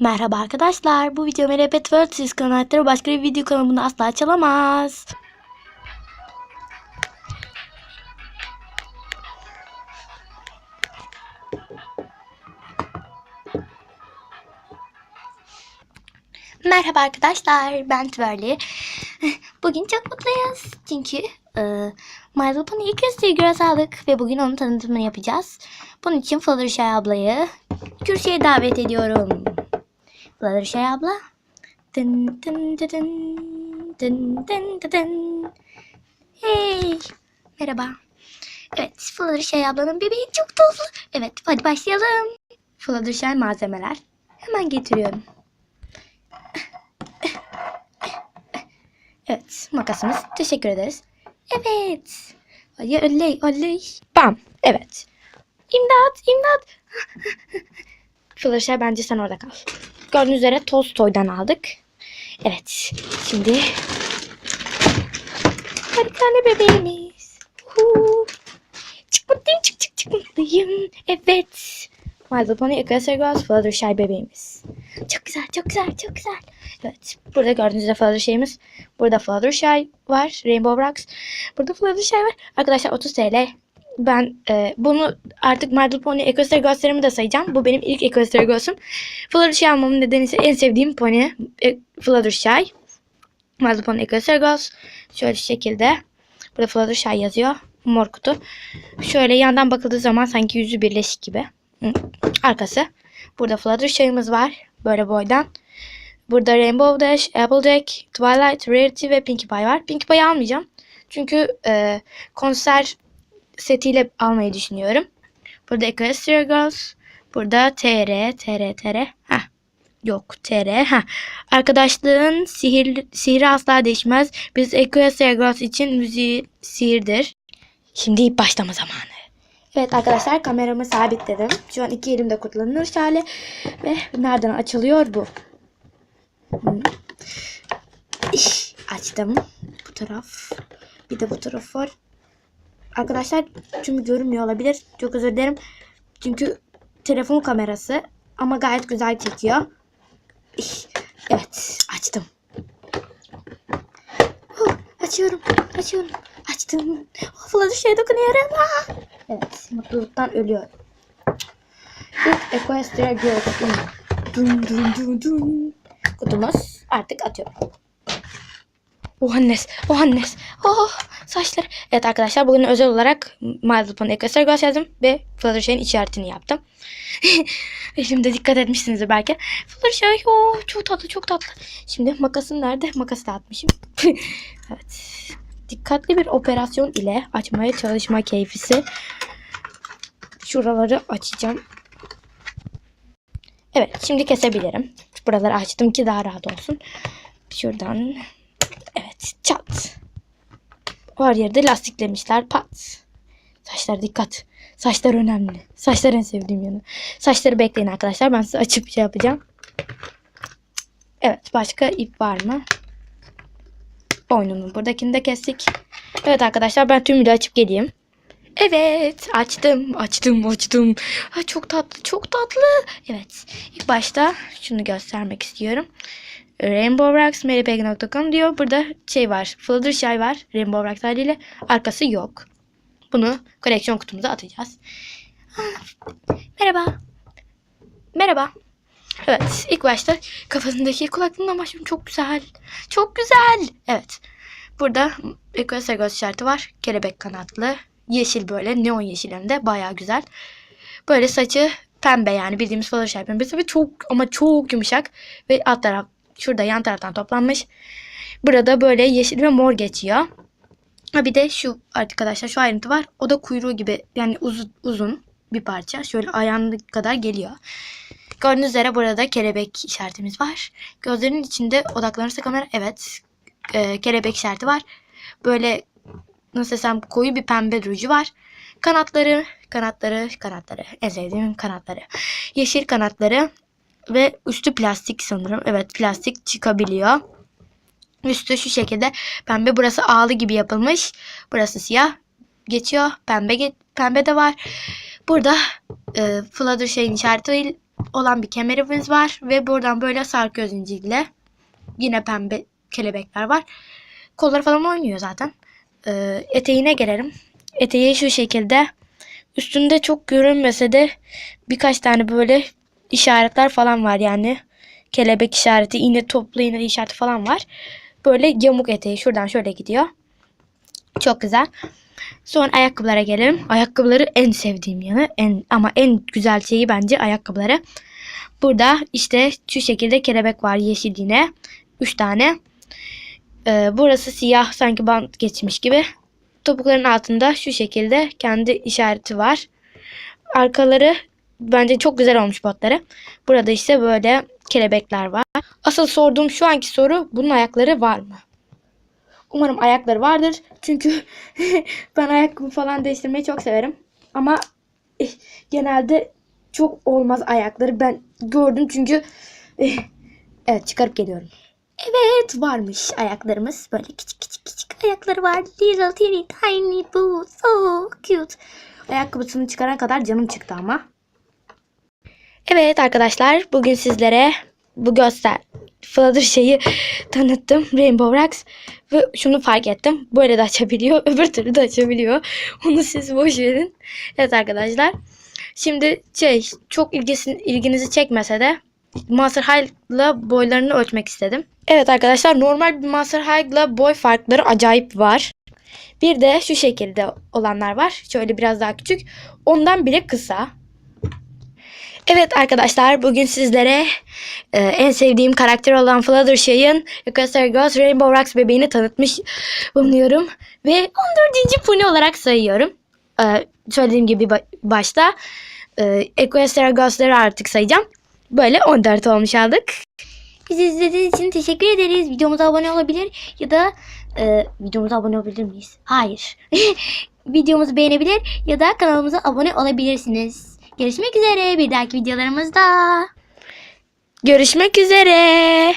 Merhaba arkadaşlar. Bu video Merhaba World siz kanalları başka bir video kanalında asla çalamaz. Merhaba arkadaşlar. Ben Tverli. Bugün çok mutluyuz. Çünkü e, My Little Pony ilk gösteri görev aldık ve bugün onun tanıtımını yapacağız. Bunun için Fluttershy ablayı kürsüye davet ediyorum. Fluttershy abla. Dın dın dın dın dın dın dın. Hey. Merhaba. Evet Fluttershy ablanın bebeği çok tatlı. Evet hadi başlayalım. Fluttershy malzemeler. Hemen getiriyorum. Evet makasımız. Teşekkür ederiz. Evet. Ay oley oley. Bam. Evet. İmdat imdat. Fluttershy bence sen orada kal. Gördüğünüz üzere Tolstoy'dan aldık. Evet. Şimdi bir tane bebeğimiz. Uhu. Çık mutluyum çık çık çık mutluyum. Evet. My Little Pony Equestria Girls Fluttershy bebeğimiz. Çok güzel çok güzel çok güzel. Evet. Burada gördüğünüz üzere Fluttershy'miz. Burada Fluttershy var. Rainbow Rocks. Burada Fluttershy var. Arkadaşlar 30 TL. Ben e, bunu artık My Little Pony Equestria Girls'lerimi de sayacağım. Bu benim ilk Equestria Girls'üm. Fluttershy almamın nedeni ise en sevdiğim pony e, Fluttershy. My Little Pony Equestria Girls. Şöyle şekilde. Burada Fluttershy yazıyor. Mor kutu. Şöyle yandan bakıldığı zaman sanki yüzü birleşik gibi. Arkası. Burada Fluttershy'miz var. Böyle boydan. Burada Rainbow Dash, Applejack, Twilight, Rarity ve Pinkie Pie var. Pinkie Pie'yi almayacağım. Çünkü e, konser setiyle almayı düşünüyorum. Burada Equestria Girls. Burada TR, TR, TR. Heh. Yok TR. Heh. Arkadaşlığın sihir, sihri asla değişmez. Biz Equestria Girls için müziği sihirdir. Şimdi başlama zamanı. Evet arkadaşlar kameramı sabitledim. Şu an iki elimde kullanılır hali. Ve nereden açılıyor bu? İş, açtım. Bu taraf. Bir de bu taraf var. Arkadaşlar çünkü görünmüyor olabilir. Çok özür dilerim. Çünkü telefon kamerası ama gayet güzel çekiyor. Evet açtım. Huh, açıyorum. Açıyorum. Açtım. Oh, Fluttershy'e dokunuyorum. Ah! Evet mutluluktan ölüyorum. İlk Equestria Girls. Dun dun dun dun. Kutumuz artık atıyorum. Oh annes, oh saçları. Evet arkadaşlar bugün özel olarak Pony Equestria Girls yazdım ve Fluttershy'nin işaretini yaptım. Elimde dikkat etmişsinizdir belki. Fluttershy oh, çok tatlı çok tatlı. Şimdi makasım nerede? Makası da atmışım. evet. Dikkatli bir operasyon ile açmaya çalışma keyfisi. Şuraları açacağım. Evet şimdi kesebilirim. Buraları açtım ki daha rahat olsun. Şuradan Evet çat. Her yerde lastiklemişler pat. Saçlar dikkat. Saçlar önemli. Saçlar en sevdiğim yanı. Saçları bekleyin arkadaşlar. Ben size açıp şey yapacağım. Evet başka ip var mı? Boynunu buradakini de kestik. Evet arkadaşlar ben tümüyle açıp geleyim. Evet açtım açtım açtım. Ha, çok tatlı çok tatlı. Evet ilk başta şunu göstermek istiyorum. Rainbow Rocks marypeg.com diyor. Burada şey var. Fluttershy var. Rainbow Rocks haliyle. Arkası yok. Bunu koleksiyon kutumuza atacağız. Merhaba. Merhaba. Evet. ilk başta kafasındaki kulaklığından başlıyorum. Çok güzel. Çok güzel. Evet. Burada Equestria Ghost işareti var. Kelebek kanatlı. Yeşil böyle. Neon yeşil hem de. Baya güzel. Böyle saçı pembe yani bildiğimiz Fluttershy pembesi ve çok ama çok yumuşak ve alt taraf şurada yan taraftan toplanmış. Burada böyle yeşil ve mor geçiyor. Ha bir de şu arkadaşlar şu ayrıntı var. O da kuyruğu gibi yani uzun, uzun bir parça. Şöyle ayağına kadar geliyor. Gördüğünüz üzere burada kelebek işaretimiz var. Gözlerinin içinde odaklanırsa kamera evet e, kelebek işareti var. Böyle nasıl desem koyu bir pembe ruju var. Kanatları, kanatları, kanatları. En sevdiğim kanatları. Yeşil kanatları ve üstü plastik sanırım. Evet plastik çıkabiliyor. Üstü şu şekilde pembe. Burası ağlı gibi yapılmış. Burası siyah. Geçiyor. Pembe ge- pembe de var. Burada e, Fluttershy'in işareti olan bir kemerimiz var ve buradan böyle sarkıyor zincirle. Yine pembe kelebekler var. Kolları falan oynuyor zaten. Ee, eteğine gelelim. Eteği şu şekilde. Üstünde çok görünmese de birkaç tane böyle işaretler falan var yani. Kelebek işareti, iğne toplu iğne işareti falan var. Böyle yamuk eteği şuradan şöyle gidiyor. Çok güzel. Sonra ayakkabılara gelelim. Ayakkabıları en sevdiğim yanı en ama en güzel şeyi bence ayakkabıları. Burada işte şu şekilde kelebek var yeşil yine. 3 tane. Ee, burası siyah sanki bant geçmiş gibi. Topukların altında şu şekilde kendi işareti var. Arkaları bence çok güzel olmuş botları. Burada işte böyle kelebekler var. Asıl sorduğum şu anki soru bunun ayakları var mı? Umarım ayakları vardır. Çünkü ben ayakkabı falan değiştirmeyi çok severim. Ama eh, genelde çok olmaz ayakları. Ben gördüm çünkü eh, evet çıkarıp geliyorum. Evet varmış ayaklarımız. Böyle küçük küçük küçük ayakları var. Little teeny tiny boots. So cute. Ayakkabısını çıkarana kadar canım çıktı ama. Evet arkadaşlar bugün sizlere bu göster Flutter şeyi tanıttım. Rainbow Rocks. Ve şunu fark ettim. Böyle de açabiliyor. Öbür türlü de açabiliyor. Onu siz boş verin. Evet arkadaşlar. Şimdi şey çok ilgisini, ilginizi çekmese de Master High'la boylarını ölçmek istedim. Evet arkadaşlar normal bir Master High'la boy farkları acayip var. Bir de şu şekilde olanlar var. Şöyle biraz daha küçük. Ondan bile kısa. Evet arkadaşlar bugün sizlere e, en sevdiğim karakter olan Fluttershy'ın Equestria Girls Rainbow Rocks bebeğini tanıtmış bulunuyorum. Ve 14. pony olarak sayıyorum. E, söylediğim gibi ba- başta e, Equestria Girls'ları artık sayacağım. Böyle 14 olmuş aldık. Bizi izlediğiniz için teşekkür ederiz. Videomuza abone olabilir ya da e, videomuza abone olabilir miyiz? Hayır. Videomuzu beğenebilir ya da kanalımıza abone olabilirsiniz. Görüşmek üzere bir dahaki videolarımızda. Görüşmek üzere.